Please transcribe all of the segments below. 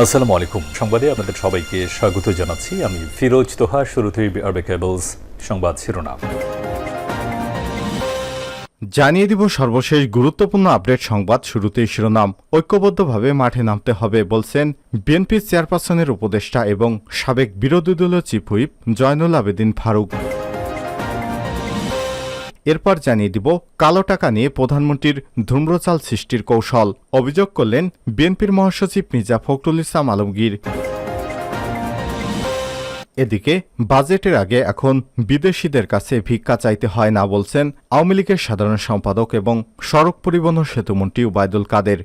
আসসালামু আলাইকুম। সংবাদে আপনাদের সবাইকে স্বাগত জানাচ্ছি। আমি ফিরোজ তোহা, শুরুতেই আরবে কেবলস সংবাদ শিরোনাম। জানিয়ে দিব সর্বশেষ গুরুত্বপূর্ণ আপডেট সংবাদ শুরুতেই শিরোনাম। ঐক্যবদ্ধভাবে মাঠে নামতে হবে বলছেন বিএনপি চেয়ারপারসনের উপদেষ্টা এবং সাবেক বিরোধী দলীয় চিফ হুইপ জয়নুল আবেদিন ফারুক। এরপর জানিয়ে দিব, কালো টাকা নিয়ে প্রধানমন্ত্রীর ধূম্রচাল সৃষ্টির কৌশল। অভিযোগ করলেন বিএনপির মহাসচিব মির্জা ফখরুল ইসলাম আলমগীর। এদিকে, বাজেটের আগে এখন বিদেশিদের কাছে ভিক্ষা চাইতে হয় না বলছেন আওয়ামী লীগের সাধারণ সম্পাদক এবং সড়ক পরিবহন সেতুমন্ত্রী উবায়দুল কাদের।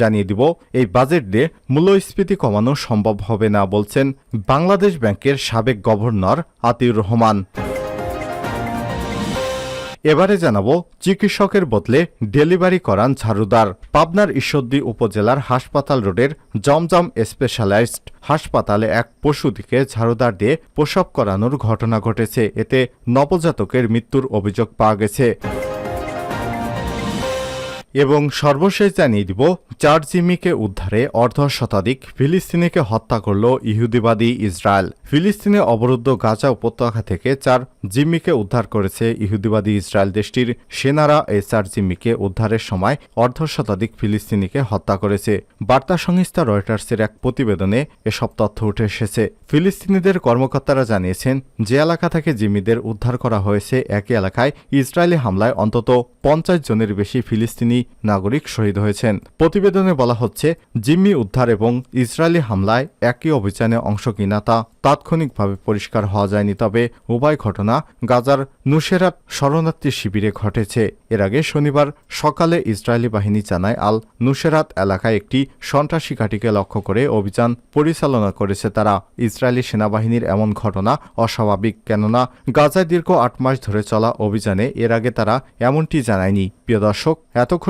জানিয়ে দিব, এই বাজেট দিয়ে মূল্যস্ফীতি কমানো সম্ভব হবে না বলছেন বাংলাদেশ ব্যাংকের সাবেক গভর্নর আতিউর রহমান। এবারে জানাব, চিকিৎসকের বদলে ডেলিভারি করান ঝাড়ুদার। পাবনার ঈশ্বরদী উপজেলার হাসপাতাল রোডের জমজম স্পেশালাইজড হাসপাতালে এক পশুদিকে ঝাড়ুদার দিয়ে প্রসব করানোর ঘটনা ঘটেছে। এতে নবজাতকের মৃত্যুর অভিযোগ পাওয়া গেছে। এবং সর্বশেষ জানিয়ে দিব, চার জিম্মিকে উদ্ধারে অর্ধ শতাধিক ফিলিস্তিনিকে হত্যা করল ইহুদিবাদী ইসরায়েল। ফিলিস্তিনে অবরুদ্ধ গাজা উপত্যকা থেকে চার জিম্মিকে উদ্ধার করেছে ইহুদিবাদী ইসরায়েল দেশটির সেনারা এই চার জিম্মিকে উদ্ধারের সময় অর্ধ শতাধিক ফিলিস্তিনিকে হত্যা করেছে। বার্তা সংস্থা রয়টার্সের এক প্রতিবেদনে এসব তথ্য উঠে এসেছে। ফিলিস্তিনিদের কর্মকর্তারা জানিয়েছেন, যে এলাকা থেকে জিম্মিদের উদ্ধার করা হয়েছে, একই এলাকায় ইসরায়েলি হামলায় অন্তত পঞ্চাশ জনের বেশি ফিলিস্তিনি নাগরিক শহীদ হয়েছেন। প্রতিবেদনে বলা হচ্ছে, জিম্মি উদ্ধার এবং ইসরায়েলি হামলায় একই অভিযানে অংশ কিনা তা তাৎক্ষণিকভাবে পরিষ্কার হওয়া যায়নি। তবে উভয় ঘটনা গাজার নুসেরাত শরণার্থী শিবিরে ঘটেছে। এর আগে শনিবার সকালে ইসরায়েলি বাহিনী জানায়, আল নুসেরাত এলাকায় একটি সন্ত্রাসী ঘাঁটিকে লক্ষ্য করে অভিযান পরিচালনা করেছে তারা। ইসরায়েলি সেনাবাহিনীর এমন ঘটনা অস্বাভাবিক, কেননা গাজায় দীর্ঘ আট মাস ধরে চলা অভিযানে এর আগে তারা এমনটি জানায়নি। প্রিয় দর্শক, এতক্ষণ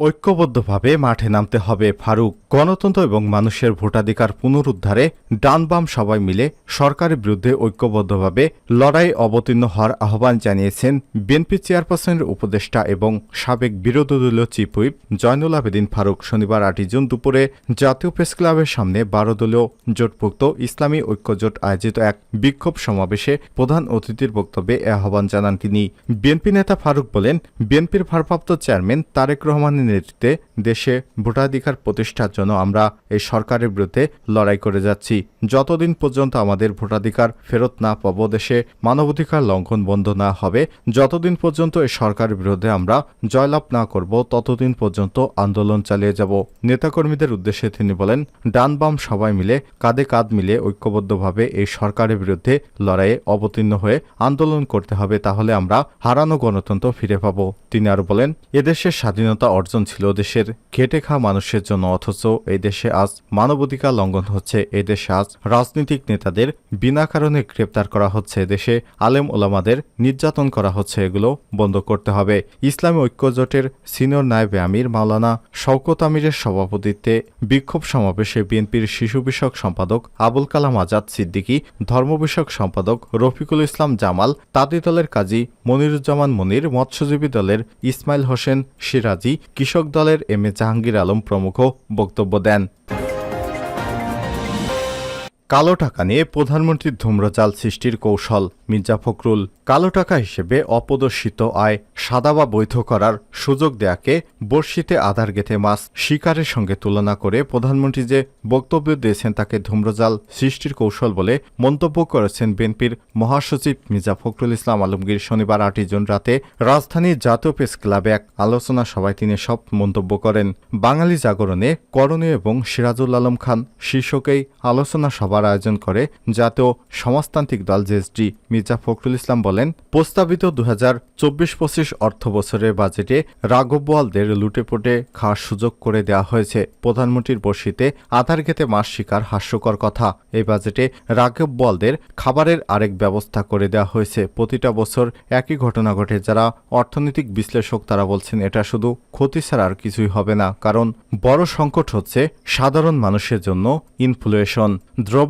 ঐক্যবদ্ধভাবে মাঠে নামতে হবে। ফারুক গণতন্ত্র এবং মানুষের ভোটাধিকার পুনরুদ্ধারে ডানবাম সবাই মিলে সরকারের বিরুদ্ধে ঐক্যবদ্ধভাবে লড়াই অবতীর্ণ হওয়ার আহ্বান জানিয়েছেন বিএনপি চেয়ারপারসনের উপদেষ্টা এবং সাবেক বিরোধী দলীয় চিফ হুইপ জয়নুল আবেদিন ফারুক শনিবার আটই জুন দুপুরে জাতীয় প্রেস ক্লাবের সামনে বারো দলীয় জোটভুক্ত ইসলামী ঐক্যজোট আয়োজিত এক বিক্ষোভ সমাবেশে প্রধান অতিথির বক্তব্যে এ আহ্বান জানান তিনি। বিএনপি নেতা ফারুক বলেন, বিএনপির ভারপ্রাপ্ত চেয়ারম্যান তারেক রহমানের নেতৃত্বে দেশে ভোটাধিকার প্রতিষ্ঠার জন্য আমরা এই সরকারের বিরুদ্ধে লড়াই করে যাচ্ছি। যতদিন পর্যন্ত আমাদের ভোটাধিকার ফেরত না পাব, দেশে মানবাধিকার লঙ্ঘন বন্ধ না হবে, যতদিন পর্যন্ত এই সরকারের বিরুদ্ধে আমরা জয়লাভ না করব, ততদিন পর্যন্ত আন্দোলন চালিয়ে যাব। নেতাকর্মীদের উদ্দেশ্যে তিনি বলেন ডান বাম সবাই মিলে, কাঁধে কাঁধ মিলে ঐক্যবদ্ধভাবে এই সরকারের বিরুদ্ধে লড়াইয়ে অবতীর্ণ হয়ে আন্দোলন করতে হবে, তাহলে আমরা হারানো গণতন্ত্র ফিরে পাব। তিনি আরও বলেন, এদেশের স্বাধীনতা অর্জন ছিল দেশের খেটে খাওয়া মানুষের জন্য, অথচ এই দেশে আজ মানবাধিকার লঙ্ঘন হচ্ছে। এই দেশে আজ রাজনৈতিক নেতাদের বিনা কারণে গ্রেপ্তার করা হচ্ছে। দেশে আলেম ওলামাদের নির্যাতন করা হচ্ছে। এগুলো বন্ধ করতে হবে। ইসলামী ঐক্যজোটের সিনিয়র নায়েবে আমির মাওলানা শওকত আমিরের সভাপতিত্বে বিক্ষোভ সমাবেশে বিএনপির শিশু বিষয়ক সম্পাদক আবুল কালাম আজাদ সিদ্দিকী, ধর্ম বিষয়ক সম্পাদক রফিকুল ইসলাম জামাল, তাঁতি দলের কাজী মনিরুজ্জামান মনির, মৎস্যজীবী দলের ইসমাইল হোসেন সিরাজি কৃষক দলের এম এ জাহাঙ্গীর আলম প্রমুখ বক্তব্য দেন। কালো টাকা নিয়ে প্রধানমন্ত্রীর ধূম্রজাল সৃষ্টির কৌশল। মির্জা ফখরুল কালো টাকা হিসেবে অপদর্শিত আয় সাদা বা বৈধ করার সুযোগ দেয়াকে বর্ষিতে আধার গেথে মাছ শিকারের সঙ্গে তুলনা করে প্রধানমন্ত্রী যে বক্তব্য দিয়েছেন তাকে ধূম্রজাল সৃষ্টির কৌশল বলে মন্তব্য করেছেন বিএনপির মহাসচিব মির্জা ফখরুল ইসলাম আলমগীর। শনিবার আটই জুন রাতে রাজধানীর জাতীয় প্রেস ক্লাবে এক আলোচনা সভায় তিনি সব মন্তব্য করেন। বাঙালি জাগরণে করণীয় এবং সিরাজুল আলম খান শীর্ষকেই আলোচনা সভার সভার আয়োজন করে জাতীয় সমাজতান্ত্রিক দল জেএসডি মির্জা ফখরুল ইসলাম বলেন, প্রস্তাবিত দু হাজার চব্বিশ পঁচিশ অর্থ বছরের বাজেটে রাঘব বোয়ালদের লুটেপুটে খাওয়ার সুযোগ করে দেওয়া হয়েছে। প্রধানমন্ত্রীর বর্ষিতে আধার খেতে মাস শিকার হাস্যকর কথা। এই বাজেটে রাঘব বোয়ালদের খাবারের আরেক ব্যবস্থা করে দেওয়া হয়েছে। প্রতিটা বছর একই ঘটনা ঘটে, যারা অর্থনৈতিক বিশ্লেষক তারা বলছেন এটা শুধু ক্ষতি ছাড়া আর কিছুই হবে না, কারণ বড় সংকট হচ্ছে সাধারণ মানুষের জন্য ইনফ্লুয়েশন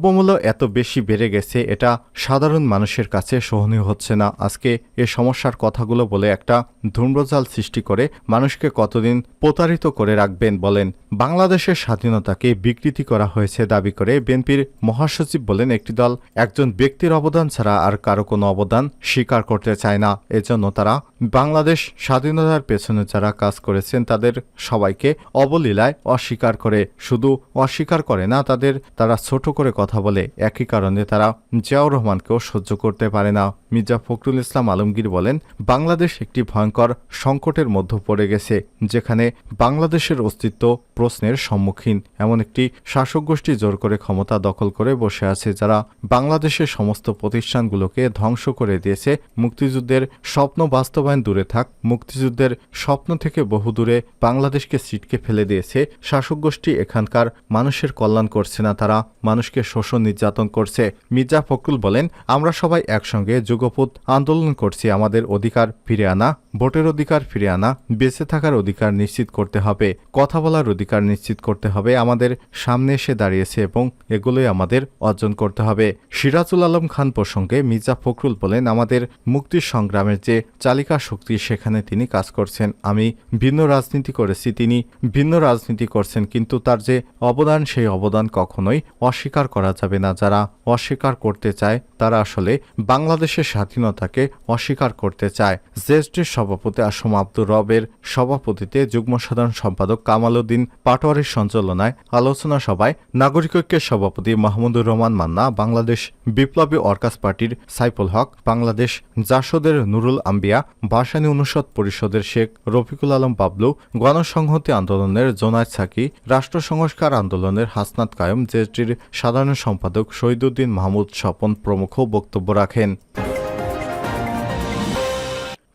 দ্রব্যমূল্য এত বেশি বেড়ে গেছে, এটা সাধারণ মানুষের কাছে সহনীয় হচ্ছে না। আজকে এ সমস্যার কথাগুলো বলে একটা ধূম্রজাল সৃষ্টি করে মানুষকে কতদিন প্রতারিত করে রাখবেন বলেন। বাংলাদেশের স্বাধীনতাকে বিকৃতি করা হয়েছে দাবি করে বিএনপির মহাসচিব বলেন, একটি দল একজন ব্যক্তির অবদান ছাড়া আর কারও কোনো অবদান স্বীকার করতে চায় না। এজন্য তারা বাংলাদেশ স্বাধীনতার পেছনে যারা কাজ করেছেন, তাদের সবাইকে অবলীলায় অস্বীকার করে। শুধু অস্বীকার করে না, তাদের, তারা ছোট করে কথা বলে একই কারণে তারা জিয়াউর রহমানকেও সহ্য করতে পারে না। মির্জা ফখরুল ইসলাম আলমগীর বলেন, বাংলাদেশ একটি ভয়ঙ্কর সংকটের মধ্যে পড়ে গেছে, যেখানে বাংলাদেশের অস্তিত্ব প্রশ্নের সম্মুখীন। এমন একটি শাসক গোষ্ঠী জোর করে ক্ষমতা দখল করে বসে আছে, যারা বাংলাদেশের সমস্ত প্রতিষ্ঠানগুলোকে ধ্বংস করে দিয়েছে। মুক্তিযুদ্ধের স্বপ্ন বাস্তবায়ন দূরে থাক, মুক্তিযুদ্ধের স্বপ্ন থেকে বহু দূরে বাংলাদেশকে সিটকে ফেলে দিয়েছে। শাসক গোষ্ঠী এখানকার মানুষের কল্যাণ করছে না, তারা মানুষকে শোষণ নির্যাতন করছে। মির্জা ফখরুল বলেন, আমরা সবাই একসঙ্গে যুগপৎ আন্দোলন করছি, আমাদের অধিকার ফিরে আনা ভোটের অধিকার ফিরে আনা, বেঁচে থাকার অধিকার নিশ্চিত করতে হবে, কথা বলার অধিকার নিশ্চিত করতে হবে, আমাদের সামনে এসে দাঁড়িয়েছে এবং এগুলোই আমাদের অর্জন করতে হবে। সিরাজুল আলম খান প্রসঙ্গে মির্জা ফখরুল বলেন, আমাদের মুক্তির সংগ্রামের যে চালিকা শক্তি, সেখানে তিনি কাজ করছেন। আমি ভিন্ন রাজনীতি করেছি, তিনি ভিন্ন রাজনীতি করছেন, কিন্তু তার যে অবদান, সেই অবদান কখনোই অস্বীকার করা যাবে না। যারা অস্বীকার করতে চায়, তারা আসলে বাংলাদেশের স্বাধীনতাকে অস্বীকার করতে চায়। জেএসডির সভাপতি আসম আব্দুর রবের সভাপতিতে যুগ্ম সাধারণ সম্পাদক কামাল উদ্দিন পাটোয়ারির সঞ্চালনায় আলোচনা সভায় নাগরিক ঐক্যের সভাপতি মাহমুদুর রহমান মান্না, বাংলাদেশ বিপ্লবী অর্কাস পার্টির সাইফুল হক, বাংলাদেশ জাসদের নুরুল আম্বিয়া, ভাসানী অনুষদ পরিষদের শেখ রফিকুল আলম বাবলু, গণসংহতি আন্দোলনের জোনায়দ সাকি, রাষ্ট্র সংস্কার আন্দোলনের হাসনাত কায়ম জেএসডির সাধারণ সম্পাদক শহীদুদ্দিন মাহমুদ স্বপন প্রমুখ বক্তব্য রাখেন।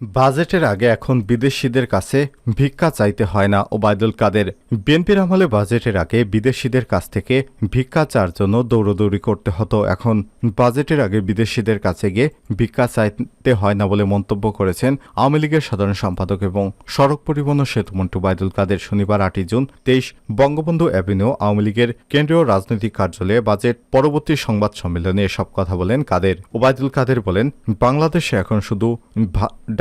বাজেটের আগে এখন বিদেশিদের কাছে ভিক্ষা চাইতে হয় না ওবায়দুল কাদের। বিএনপির আমলে বাজেটের আগে বিদেশিদের কাছ থেকে ভিক্ষা চার জন্য দৌড়দৌড়ি করতে হতো। এখন বাজেটের আগে বিদেশিদের কাছে গিয়ে ভিক্ষা চাইতে হয় না বলে মন্তব্য করেছেন আওয়ামী লীগের সাধারণ সম্পাদক এবং সড়ক পরিবহন সেতুমন্ত্রী ওবায়দুল কাদের শনিবার আটই জুন তেইশ বঙ্গবন্ধু অ্যাভিনিউ আওয়ামী লীগের কেন্দ্রীয় রাজনৈতিক কার্যালয়ে বাজেট পরবর্তী সংবাদ সম্মেলনে এসব কথা বলেন কাদের। ওবায়দুল কাদের বলেন, বাংলাদেশে এখন শুধু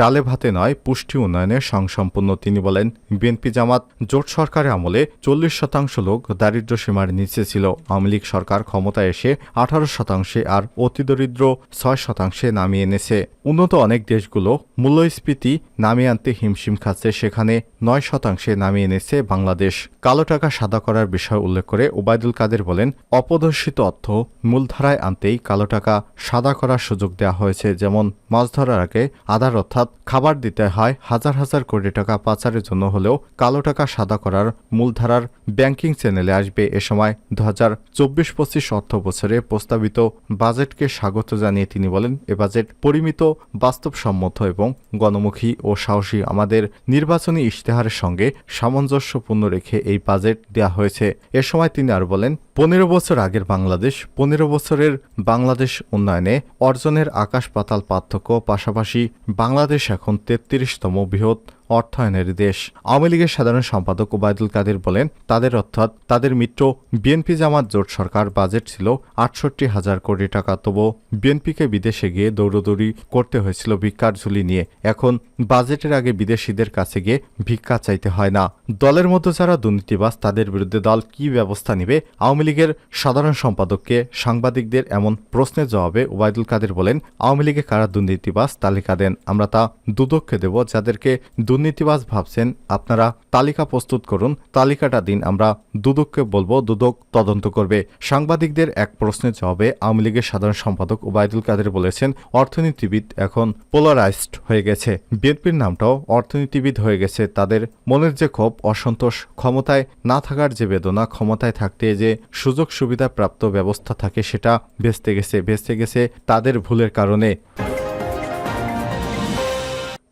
ডালে ভাতে নয়, পুষ্টি উন্নয়নের সংসম্পন্ন তিনি বলেন, বিএনপি জামাত জোট সরকারের আমলে চল্লিশ শতাংশ লোক দারিদ্র সীমার নিচে ছিল। আওয়ামী লীগ সরকার ক্ষমতায় এসে আঠারো শতাংশে আর অতিদরিদ্র ছয় শতাংশে নামিয়ে এনেছে। উন্নত অনেক দেশগুলো মূল্যস্ফীতি নামিয়ে আনতে হিমশিম খাচ্ছে, সেখানে নয় শতাংশে নামিয়ে এনেছে বাংলাদেশ। কালো টাকা সাদা করার বিষয় উল্লেখ করে ওবায়দুল কাদের বলেন অপদর্শিত অর্থ মূলধারায় আনতেই কালো টাকা সাদা করার সুযোগ দেওয়া হয়েছে, যেমন মাছ ধরার আগে আধার অর্থাৎ খাবার দিতে হয় হাজার হাজার কোটি টাকা পাচারের জন্য হলেও কালো টাকা সাদা করার মূলধারার ব্যাংকিং চ্যানেলে আসবে এ সময় দু হাজার চব্বিশ পঁচিশ অর্থ বছরে প্রস্তাবিত বাজেটকে স্বাগত জানিয়ে তিনি বলেন, এ বাজেট পরিমিত, বাস্তবসম্মত এবং গণমুখী ও সাহসী আমাদের নির্বাচনী ইশতেহারের সঙ্গে সামঞ্জস্যপূর্ণ রেখে এই বাজেট দেওয়া হয়েছে। এ সময় তিনি আর বলেন পনেরো বছর আগের বাংলাদেশ, পনেরো বছরের বাংলাদেশ উন্নয়নে অর্জনের আকাশ পাতাল পার্থক্য পাশাপাশি বাংলাদেশ এখন তেত্রিশতম বৃহৎ অর্থায়নের দেশ। আওয়ামী লীগের সাধারণ সম্পাদক ওবায়দুল কাদের বলেন, তাদের অর্থাৎ তাদের মিত্র বিএনপি জামাত জোট সরকার বাজেট ছিল আটষট্টি হাজার কোটি টাকা। তবু বিএনপিকে বিদেশে গিয়ে দৌড়দৌড়ি করতে হয়েছিল ভিক্ষার ঝুলি নিয়ে। এখন বাজেটের আগে বিদেশিদের কাছে গিয়ে ভিক্ষা চাইতে হয় না। দলের মধ্যে যারা দুর্নীতিবাজ, তাদের বিরুদ্ধে দল কি ব্যবস্থা নেবে? আওয়ামী লীগের সাধারণ সম্পাদককে সাংবাদিকদের এমন প্রশ্নের জবাবে ওবায়দুল কাদের বলেন, আওয়ামী লীগে কারা দুর্নীতিবাজ তালিকা দেন? আমরা তা দুদককে দেব, যাদেরকে দুর্নীতিবাজ ভাবছেন, আপনারা তালিকা প্রস্তুত করুন, তালিকাটা দিন, আমরা দুদককে বলব, দুদক তদন্ত করবে। সাংবাদিকদের এক প্রশ্নের জবাবে আওয়ামী লীগের সাধারণ সম্পাদক ওবায়দুল কাদের বলেছেন, অর্থনীতিবিদ এখন পোলারাইজড হয়ে গেছে। বিএনপির নামটাও অর্থনীতিবিদ হয়ে গেছে, তাদের মনের যে ক্ষোভ, অসন্তোষ, ক্ষমতায় না থাকার যে বেদনা, ক্ষমতায় থাকতে যে সুযোগ সুবিধা প্রাপ্ত ব্যবস্থা থাকে, সেটা ভেস্তে গেছে ভেস্তে গেছে তাদের ভুলের কারণে।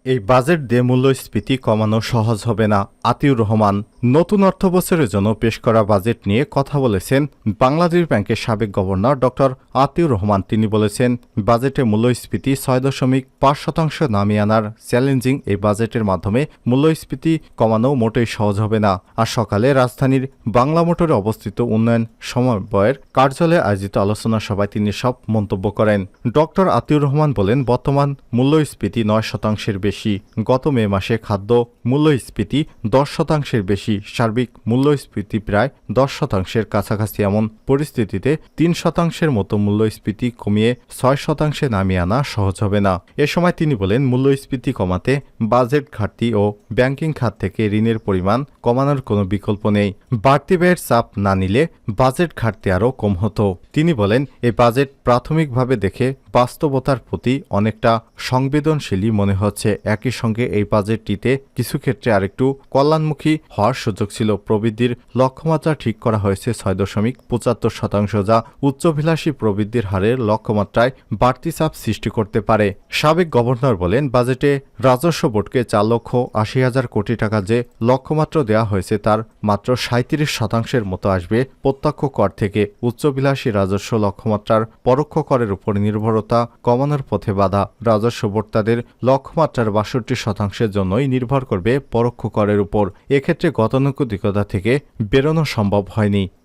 এই বাজেট দিয়ে মূল্যস্ফীতি কমানো সহজ হবে না, আতিউর রহমান। নতুন অর্থবছরের জন্য পেশ করা বাজেট নিয়ে কথা বলেছেন বাংলাদেশ ব্যাংকের সাবেক গভর্নর ডক্টর আতিউর রহমান। তিনি বলেছেন, বাজেটে মূল্যস্ফীতি ছয় দশমিক পাঁচ শতাংশ নামিয়ে আনার চ্যালেঞ্জিং এই বাজেটের মাধ্যমে মূল্যস্ফীতি কমানো মোটেই সহজ হবে না। আর সকালে রাজধানীর বাংলা মোটরে অবস্থিত উন্নয়ন সমন্বয়ের কার্যালয়ে আয়োজিত আলোচনা সভায় তিনি সব মন্তব্য করেন। ডক্টর আতিউর রহমান বলেন, বর্তমান মূল্যস্ফীতি নয় শতাংশের বেশি। গত মে মাসে খাদ্য মূল্যস্ফীতি দশ শতাংশের বেশি, সার্বিক মূল্যস্ফীতি প্রায় দশ শতাংশের কাছাকাছি। এমন পরিস্থিতিতে তিন শতাংশের মতো মূল্যস্ফীতি কমিয়ে ছয় শতাংশে নামিয়ে আনা সহজ হবে না। এ সময় তিনি বলেন, মূল্যস্ফীতি কমাতে বাজেট ঘাটতি ও ব্যাংকিং খাত থেকে ঋণের পরিমাণ কমানোর কোনো বিকল্প নেই। বাড়তি ব্যয়ের চাপ না নিলে বাজেট ঘাটতি আরও কম হতো। তিনি বলেন এই বাজেট প্রাথমিকভাবে দেখে বাস্তবতার প্রতি অনেকটা সংবেদনশীলই মনে হচ্ছে। একই সঙ্গে এই বাজেটটিতে কিছু ক্ষেত্রে আরেকটু কল্যাণমুখী হওয়ার সুযোগ ছিল। প্রবৃদ্ধির লক্ষ্যমাত্রা ঠিক করা হয়েছে ছয় দশমিক পঁচাত্তর শতাংশ, যা উচ্চভিলাষী প্রবৃদ্ধির হারের লক্ষ্যমাত্রায় বাড়তি চাপ সৃষ্টি করতে পারে। সাবেক গভর্নর বলেন, বাজেটে রাজস্ব বোর্ডকে চার লক্ষ আশি হাজার কোটি টাকা যে লক্ষ্যমাত্রা দেওয়া হয়েছে, তার মাত্র সাঁত্রিশ শতাংশের মতো আসবে প্রত্যক্ষ কর থেকে। উচ্চবিলাসী রাজস্ব লক্ষ্যমাত্রার পরোক্ষ করের উপর নির্ভরতা কমানোর পথে বাধা। রাজস্ব বোর্ড তাদের লক্ষ্যমাত্রার বাষট্টি শতাংশের জন্যই নির্ভর করবে পরোক্ষ করের উপর। এক্ষেত্রে গতানুগতিকতা থেকে বেরোনো সম্ভব হয়নি।